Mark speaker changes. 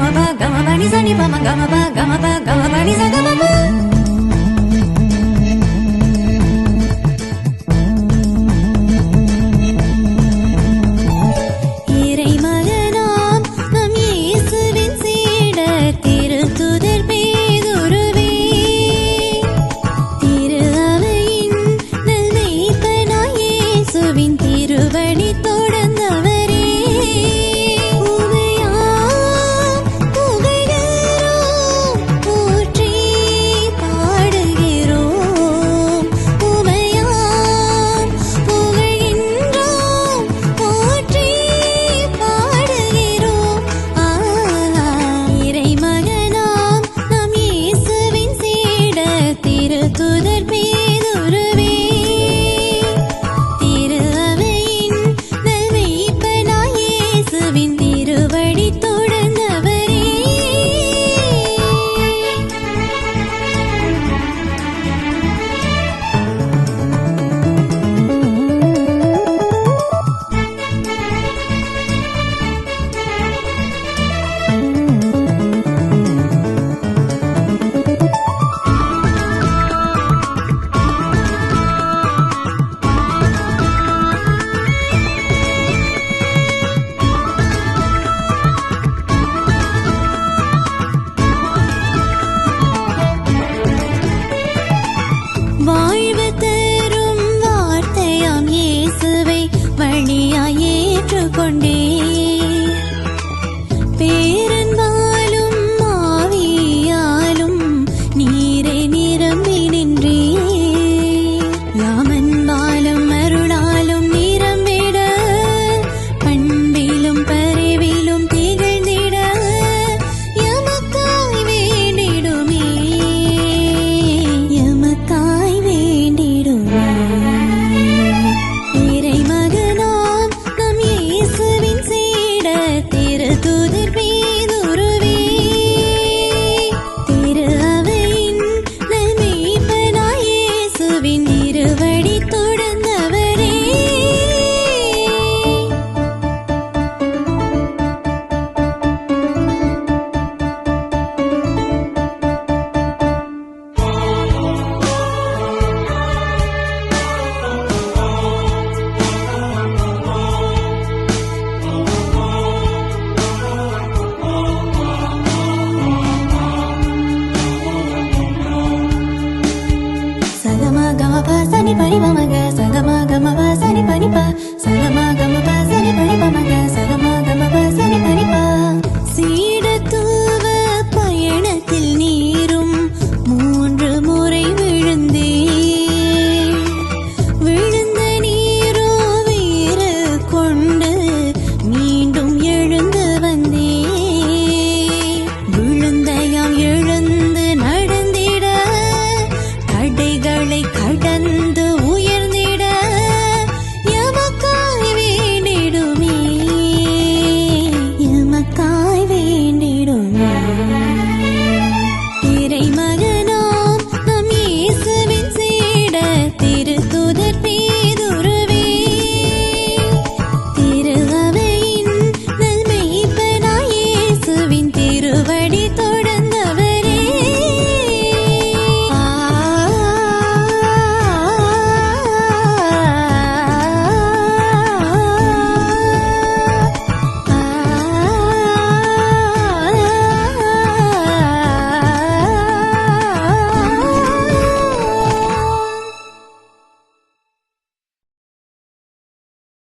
Speaker 1: గమ ప గమ పని సని పమ గమ ప గమ ప గమ పని సగమ புதர்மே Kondi. grito body, body, mama.